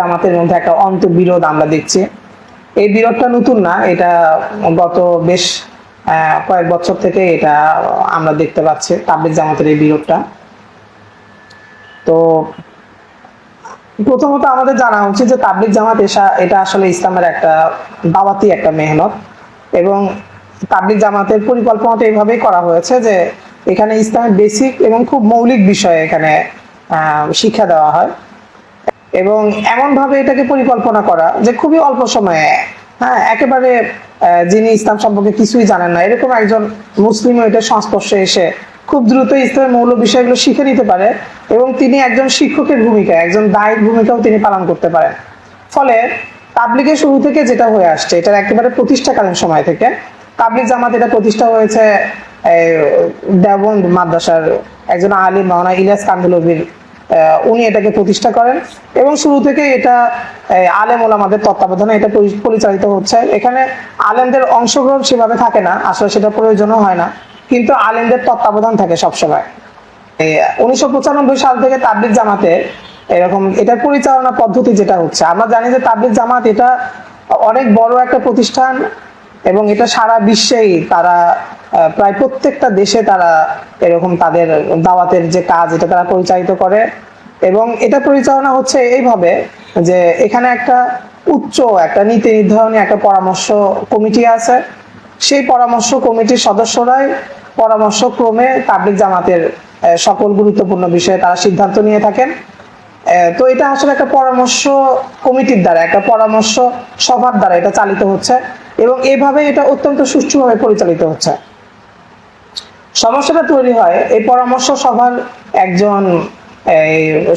জামাতের মধ্যে একটা অন্তর্বিরোধ আমরা দেখছি। এই বিরোধটা নতুন না, এটা গত বেশ কয়েক বছর থেকে এটা আমরা দেখতে পাচ্ছি, তাবলিগ জামাতের এই বিরোধটা। তো প্রথমত আমাদের জানা উচিত যে তাবলিগ জামাত এটা আসলে ইসলামের একটা দাওয়াতি একটা মেহনত এবং তাবলিগ জামাতের পরিকল্পনাটা এইভাবেই করা হয়েছে যে এখানে ইসলামের বেসিক এবং খুব মৌলিক বিষয়ে এখানে শিক্ষা দেওয়া হয়। এবং এমন ভাবে এটাকে পরিকল্পনা করা যে খুবই অল্প সময়ে হ্যাঁ একেবারে যিনি ইসলাম সম্পর্কে কিছুই জানেন না এরকম একজন মুসলিম এটা সংস্পর্শে এসে খুব দ্রুত ইসলামের মৌল বিষয়গুলো শিখে নিতে পারে এবং তিনি একজন শিক্ষকের ভূমিকা একজন দায়ের ভূমিকাও তিনি পালন করতে পারেন। ফলে তাবলিগের শুরু থেকে যেটা হয়ে আসছে এটার একেবারে প্রতিষ্ঠাকালীন সময় থেকে তাবলিগ জামাত এটা প্রতিষ্ঠা হয়েছে এই, দেওবন্দ মাদ্রাসার একজন আলিম মাওনা ইলিয়াস কান্দুলবির উনি এটাকে প্রতিষ্ঠা করেন এবং শুরু থেকে এটা আলেম ওলামাদের তত্ত্বাবধানে এটা পরিচালিত হচ্ছে। এখানে আলেমদের অংশগ্রহণ সেভাবে থাকে না, আসলে সেটা প্রয়োজনও হয় না, কিন্তু আলেমদের তত্ত্বাবধান থাকে সবসময়। উনিশশো পঁচানব্বই সাল থেকে তাবলিগ জামাতে এরকম এটার পরিচালনা পদ্ধতি যেটা হচ্ছে, আমরা জানি যে তাবলিগ জামাত এটা অনেক বড় একটা প্রতিষ্ঠান এবং এটা সারা বিশ্বেই তারা প্রায় প্রত্যেকটা দেশে তারা এরকম তাদের দাওয়াতের যে কাজ, এটা তারা পরিচালিত করে। এবং এটা পরিচালনা হচ্ছে এইভাবে যে এখানে একটা উচ্চ, একটা নীতি নির্ধারণী একটা পরামর্শ কমিটি আছে। সেই পরামর্শ কমিটির সদস্যরাই পরামর্শ ক্রমে তাবলিগ জামাতের সকল গুরুত্বপূর্ণ বিষয়ে তারা সিদ্ধান্ত নিয়ে থাকেন। তো এটা আসলে একটা পরামর্শ কমিটির দ্বারা, একটা পরামর্শ সভার দ্বারা এটা চালিত হচ্ছে এবং এভাবে এটা অত্যন্ত সুষ্ঠুভাবে পরিচালিত হচ্ছে। সমস্যাটা তৈরি হয়, এই পরামর্শ সভার একজন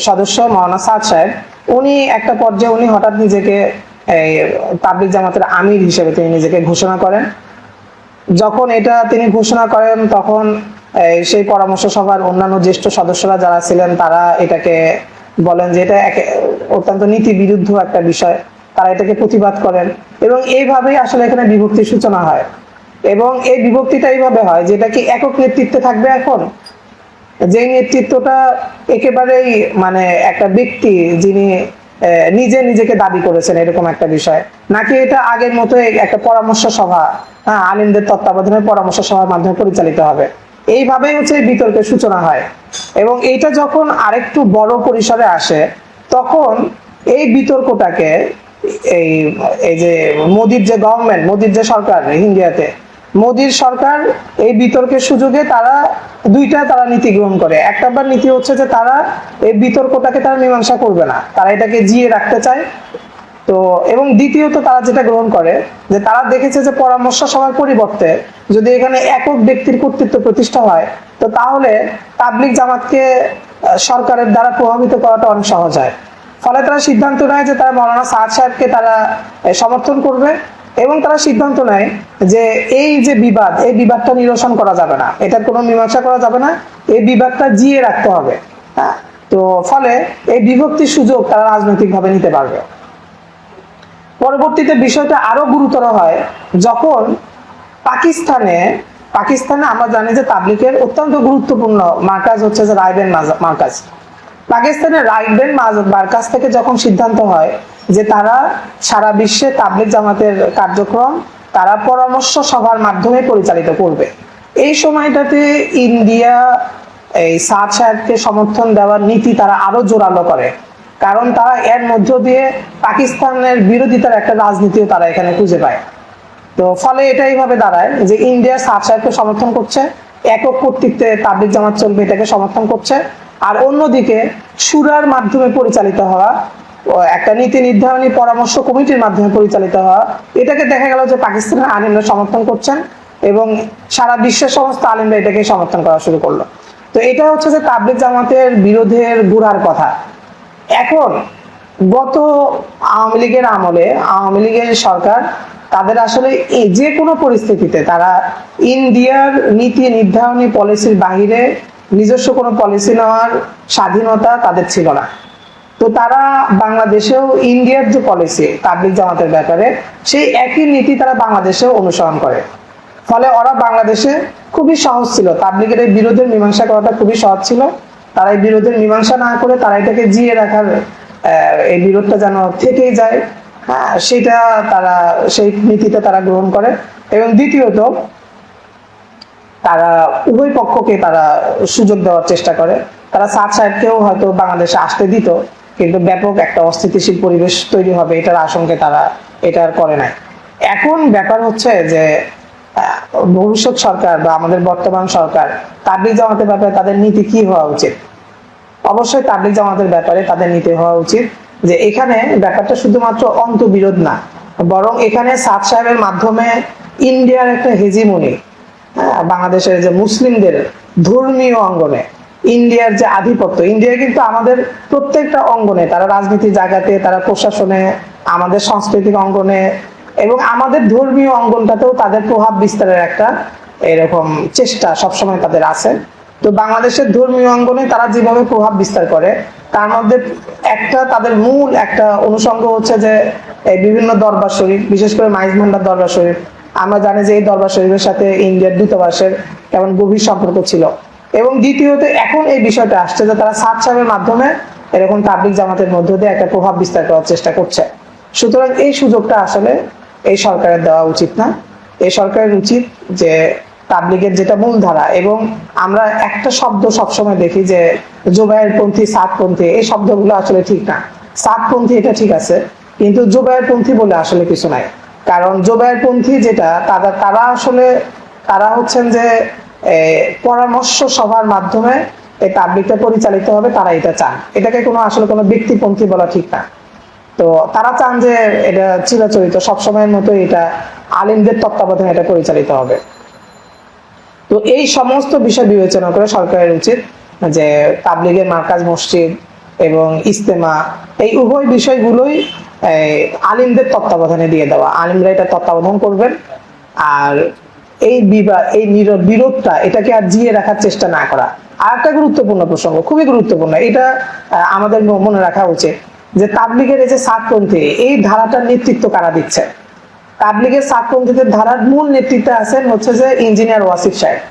সদস্য মাওলানা সাদ সাহেব, উনি একটা পর্যায়ে উনি হঠাৎ নিজেকে এই তাবলিগ জামাতের আমির হিসেবে তিনি নিজেকে ঘোষণা করেন। যখন এটা তিনি ঘোষণা করেন, তখন সেই পরামর্শ সভার অন্যান্য জ্যেষ্ঠ সদস্যরা যারা ছিলেন তারা এটাকে বলেন যে এটা অত্যন্ত নীতি বিরুদ্ধ একটা বিষয়। তারা এটাকে প্রতিবাদ করেন। এবং এইভাবেই আসলে এখানে বিভক্তির সূচনা হয়। এবং এই বিভক্তিটা এইভাবে হয় যেটা কি একক নেতৃত্বে থাকবে এখন? যে নেতৃত্বটা একেবারেই মানে একটা ব্যক্তি যিনি নিজে নিজেকে দাবি করেছেন এরকম একটা বিষয়। নাকি এটা আগের মতো একটা পরামর্শ সভা? হ্যাঁ আলিমদের তত্ত্বাবধানে পরামর্শ সভার মাধ্যমে পরিচালিত হবে। এইভাবেই হচ্ছে বিতর্কের সূচনা হয়। এবং এইটা যখন আরেকটু বড় পরিসরে আসে, তখন এই বিতর্কটাকে এই এই যে মোদির যে গভর্নমেন্ট মোদির যে সরকার ইন্ডিয়াতে, মোদির সরকার এই বিতর্কের সুযোগে তারা দুইটা তারা নীতি গ্রহণ করে। এক নম্বর নীতি হচ্ছে যে তারা এই বিতর্কটাকে তারা মীমাংসা করবে না। তারা এটাকে জিয়ে রাখতে চায়। তো, এবং দ্বিতীয়ত তারা যেটা গ্রহণ করে, যে তারা দেখেছে যে পরামর্শ সভার পরিবর্তে যদি এখানে একক ব্যক্তির কর্তৃত্ব প্রতিষ্ঠা হয়, তো তাহলে তাবলিক জামাতকে সরকারের দ্বারা প্রভাবিত করাটা অনেক সহজ হয়। ফলে তারা সিদ্ধান্ত নেয় যে তারা মৌলানা সাদ সাহেবকে তারা সমর্থন করবে, এবং তারা সিদ্ধান্ত নেয় যে এই যে বিবাদ, এই বিবাদটা নিরসন করা যাবে না, এটার কোনো মীমাংসা করা যাবে না, এই বিবাদটা জিয়ে রাখতে হবে। হ্যাঁ তো ফলে এই বিভক্তির সুযোগ তারা রাজনৈতিকভাবে নিতে পারবে। পরবর্তীতে বিষয়টা আরও গুরুতর হয়, যখন পাকিস্তানে পাকিস্তানে আমরা জানি যে তাবলিকের অত্যন্ত গুরুত্বপূর্ণ মার্কাজ হচ্ছে যে রায়বেন মার্কাজ। পাকিস্তানের রাইবেন মার্কাজ থেকে যখন সিদ্ধান্ত হয় যে তারা সারা বিশ্বে তাবলিক জামাতের কার্যক্রম, তারা পরামর্শ সভার মাধ্যমে পরিচালিত করবে। এই সময়টাতে ইন্ডিয়া এই সাহেবকে সমর্থন দেওয়ার নীতি তারা আরও জোরালো করে। কারণ তারা এর মধ্য দিয়ে পাকিস্তানের বিরোধিতার একটা রাজনীতিও তারা এখানে খুঁজে পায়। তো ফলে এটা এইভাবে দাঁড়ায় যে ইন্ডিয়া সাদ সাহেবকে সমর্থন করছে, একক কর্তৃত্বে তাবলিক জামাত চলবে এটাকে সমর্থন করছে, আর অন্যদিকে সুরার মাধ্যমে পরিচালিত হওয়া একটা নীতি নির্ধারণী পরামর্শ কমিটির মাধ্যমে পরিচালিত হওয়া, এটাকে দেখা গেল যে পাকিস্তানের আলিমরা সমর্থন করছেন এবং সারা বিশ্বের সমস্ত আলিমরা এটাকে সমর্থন করা শুরু করল। তো এটা হচ্ছে যে তাবলিক জামাতের বিরোধের গুড়ার কথা। এখন গত আওয়ামী লীগের আমলে আওয়ামী লীগের সরকার তাদের আসলে যে কোনো পরিস্থিতিতে তারা ইন্ডিয়ার নীতি নির্ধারণী পলিসির বাহিরে নিজস্ব কোনো পলিসি নেওয়ার স্বাধীনতা তাদের ছিল না। তো তারা বাংলাদেশেও ইন্ডিয়ার যে পলিসি তাবলিক জামাতের ব্যাপারে সেই একই নীতি তারা বাংলাদেশেও অনুসরণ করে। ফলে ওরা বাংলাদেশে খুবই সহজ ছিল, তাবলিগের বিরোধের মীমাংসা করাটা খুবই সহজ ছিল। তারা এই বিরোধের মীমাংসা না করে তারা এটাকে জিয়ে রাখার এই বিরোধটা যেন থেকেই যায়। হ্যাঁ সেটা তারা, সেই নীতিটা তারা গ্রহণ করে। এবং দ্বিতীয়ত, তারা উভয় পক্ষকে তারা সুযোগ দেওয়ার চেষ্টা করে। তারা সাদ সাহেবকেও হয়তো বাংলাদেশে আসতে দিত, কিন্তু ব্যাপক একটা অস্থিতিশীল পরিবেশ তৈরি হবে এটার আশঙ্কে তারা এটা করে নাই। এখন ব্যাপার হচ্ছে যে ভবিষ্যৎ সরকার বা আমাদের বর্তমান সরকার তাবলিগ জামাতের ব্যাপারে তাদের নীতি কি হওয়া উচিত? অবশ্যই তাবলিগ জামাতের ব্যাপারে তাদের নিতে হওয়া উচিত যে এখানে ব্যাপারটা শুধুমাত্র অন্তবিরোধ না বরং এখানে সাদ সাহেবের মাধ্যমে ইন্ডিয়ার একটা হেজিমনি হ্যাঁ, বাংলাদেশের যে মুসলিমদের ধর্মীয় অঙ্গনে ইন্ডিয়ার যে আধিপত্য ইন্ডিয়া কিন্তু আমাদের প্রত্যেকটা অঙ্গনে তারা রাজনীতির জায়গাতে তারা প্রশাসনে আমাদের সাংস্কৃতিক অঙ্গনে এবং আমাদের ধর্মীয় অঙ্গনটাতেও তাদের প্রভাব বিস্তারের একটা এরকম চেষ্টা সবসময় তাদের আছে। তো বাংলাদেশের ধর্মীয় অঙ্গনে তারা যেভাবে প্রভাব বিস্তার করে, তার মধ্যে একটা তাদের মূল একটা অনুষঙ্গ হচ্ছে যে বিভিন্ন দরবার শরীফ, বিশেষ করে মাইজ ভান্ডার দরবার শরীফ, আমরা জানি যে এই দরবার শরীফের সাথে ইন্ডিয়ার দূতাবাসের কেমন গভীর সম্পর্ক ছিল। এবং দ্বিতীয়ত, এখন এই বিষয়টা আসছে যে তারা সাত সাহেবের মাধ্যমে এরকম তাবলিক জামাতের মধ্য দিয়ে একটা প্রভাব বিস্তার করার চেষ্টা করছে। সুতরাং এই সুযোগটা আসলে এই সরকারের দেওয়া উচিত না। এই সরকারের উচিত যে তাবলিগের যেটা মূলধারা এবং আমরা একটা শব্দ সবসময় দেখি যে জোবায়ের পন্থী সাতপন্থী, এই শব্দগুলো আসলে ঠিক না। সাতপন্থী এটা ঠিক আছে, কিন্তু জোবায়ের পন্থী বলে আসলে কিছু নাই। কারণ জোবায়ের পন্থী যেটা, তারা তারা আসলে, তারা হচ্ছেন যে পরামর্শ সভার মাধ্যমে এই তাবলিগটা পরিচালিত হবে, তারা এটা চান। এটাকে কোনো, আসলে কোনো ব্যক্তিপন্থী বলা ঠিক না। তো তারা চান যে এটা চিরাচরিত, সবসময়ের মতো এটা আলিমদের তত্ত্বাবধানে এটা পরিচালিত হবে। তো এই সমস্ত বিষয় বিবেচনা করে সরকারের উচিত যে তাবলিগের মার্কাজ মসজিদ এবং ইস্তেমা এই উভয় বিষয়গুলোই আলিমদের তত্ত্বাবধানে দিয়ে দেওয়া। আলিমরা এটা তত্ত্বাবধান করবেন আর এই বিবাদ এই বিরোধটা এটাকে আর জিয়ে রাখার চেষ্টা না করা। আর একটা গুরুত্বপূর্ণ প্রসঙ্গ, খুবই গুরুত্বপূর্ণ। এটা আমাদের মনে রাখা উচিত যে তাবলিগের এই যে সাতপন্থী, এই ধারাটার নেতৃত্ব কারা দিচ্ছে? তাবলিগের সাতপন্থীদের ধারার মূল নেতৃত্বে আছেন হচ্ছে যে ইঞ্জিনিয়ার ওয়াসিফ সাহেব।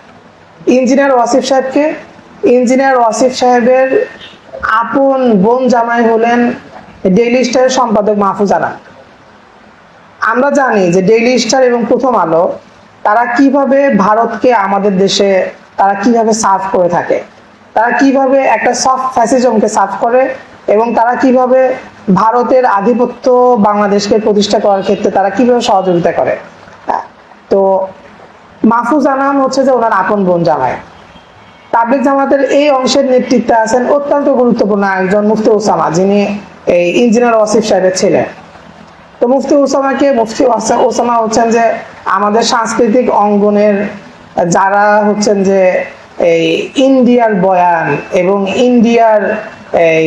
ইঞ্জিনিয়ার ওয়াসিফ সাহেবকে, ইঞ্জিনিয়ার ওয়াসিফ সাহেবের আপন বোন জামাই হলেন ডেইলি স্টারের সম্পাদক মাহফুজ আনাম। আমরা জানি যে ডেইলি স্টার এবং প্রথম আলো, তারা কীভাবে ভারতকে আমাদের দেশে, তারা কীভাবে সার্ভ করে থাকে? তারা কীভাবে একটা সফট ফ্যাসিজমকে সার্ভ করে? এবং তারা কীভাবে ভারতের আধিপত্য বাংলাদেশকে প্রতিষ্ঠা করার ক্ষেত্রে তারা কীভাবে সহযোগিতা করে? তো মাহফুজ আনাম হচ্ছে যে ওনার আপন বোন জামাই। তাবলিক জামাতের এই অংশের নেতৃত্বে আছেন অত্যন্ত গুরুত্বপূর্ণ একজন মুফতি ওসামা যিনি এই ইঞ্জিনিয়ার ওয়াসিফ সাহেবের ছিলেন তো মুফতি ওসামাকে মুফতি ওসামা হচ্ছেন যে আমাদের সাংস্কৃতিক অঙ্গনের যারা হচ্ছেন যে এই ইন্ডিয়ার বয়ান এবং ইন্ডিয়ার এই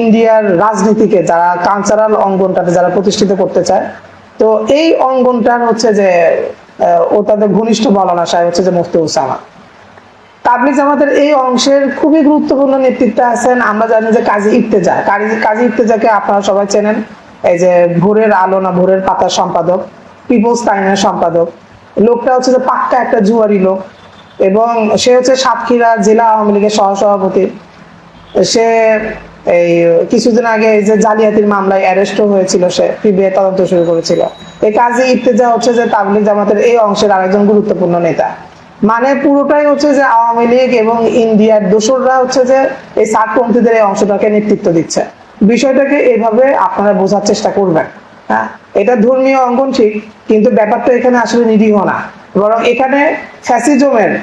ইন্ডিয়ার রাজনীতিকে, যারা কালচারাল অঙ্গনটাতে যারা প্রতিষ্ঠিত করতে চায়, তো এই অঙ্গনটার হচ্ছে যে ও তাদের ঘনিষ্ঠ মৌলানা সাহেব হচ্ছে যে মুফতি ওসামা তাবলিগ জামাতের এই অংশের খুবই গুরুত্বপূর্ণ নেতৃত্বে আছেন, আমরা জানি যে কাজী ইফতেজা। কাজী কাজী ইফতেজাকে আপনারা সবাই চেনেন, এই যে ভোরের আলো না ভোরের পাতার সম্পাদক, পিপলস টাইমের সম্পাদক। লোকটা হচ্ছে যে পাক্কা একটা জুয়ারি লোক। এবং সে হচ্ছে সাতক্ষীরা জেলা আওয়ামী লীগের সহসভাপতি। সে এই কিছুদিন আগে এই যে জালিয়াতির মামলায় অ্যারেস্ট হয়েছিল সে পিবিআই তদন্ত শুরু করেছিল। এই কাজে ইফতেজা হচ্ছে যে তাবলিগ জামাতের এই অংশের আরেকজন গুরুত্বপূর্ণ নেতা। মানে পুরোটাই হচ্ছে যে আওয়ামী লীগ এবং ইন্ডিয়ার দোসররা হচ্ছে যে এই সাতপন্থীদের এই অংশটাকে নেতৃত্ব দিচ্ছে। বিষয়টাকে এইভাবে আপনারা বোঝার চেষ্টা করবেন। হ্যাঁ এটা ধর্মীয় অঙ্গন ঠিক, কিন্তু ব্যাপারটা এখানে আসলে নিরীহ না। বরং এখানে ফ্যাসিজমের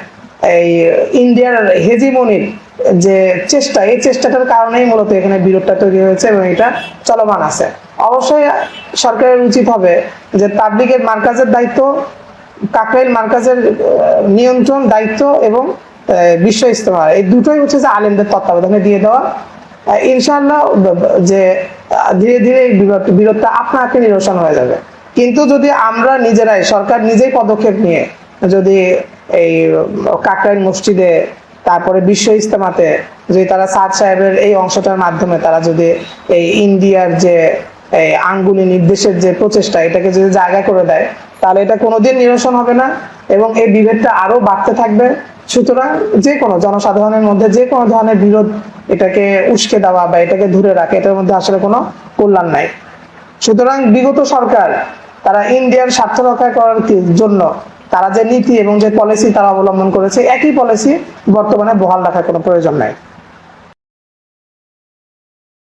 এই ইন্ডিয়ার হেজিমনির যে চেষ্টা, এই চেষ্টাটার কারণেই মূলত এখানে বিরোধটা তৈরি হয়েছে এবং এটা চলমান আছে। অবশ্যই সরকারের উচিত হবে যে তাবলিগের মার্কাজের দায়িত্ব, কাকরাইল মার্কাজের নিয়ন্ত্রণ, দায়িত্ব এবং বিশ্ব ইস্তেমা এই দুটোই হচ্ছে যে আলেমদের তত্ত্বাবধানে দিয়ে দেওয়া। ব- যে ধীরে ধীরে বিরোধটা আপনা আপনি নিরসন হয়ে যাবে। কিন্তু যদি আমরা নিজেরাই, সরকার নিজেই পদক্ষেপ নিয়ে যদি এই কাকরাইল মসজিদে, তারপরে বিশ্ব ইস্তেমাতে যদি তারা সাদ সাহেবের এই অংশটার মাধ্যমে তারা যদি এই ইন্ডিয়ার যে এই আঙ্গুলি নির্দেশের যে প্রচেষ্টা, এটাকে যদি জায়গা করে দেয়, তাহলে এটা কোনোদিন নিরসন হবে না এবং এই বিভেদটা আরও বাড়তে থাকবে। সুতরাং যে কোনো জনসাধারণের মধ্যে যে কোনো ধরনের বিরোধ এটাকে উস্কে দেওয়া বা এটাকে ধরে রাখা, এটার মধ্যে আসলে কোনো কল্যাণ নাই। সুতরাং বিগত সরকার তারা ইন্ডিয়ার স্বার্থ রক্ষা করার জন্য? তারা যে নীতি এবং যে পলিসি তারা অবলম্বন করেছে, একই পলিসি বর্তমানে বহাল রাখার কোনো প্রয়োজন নাই।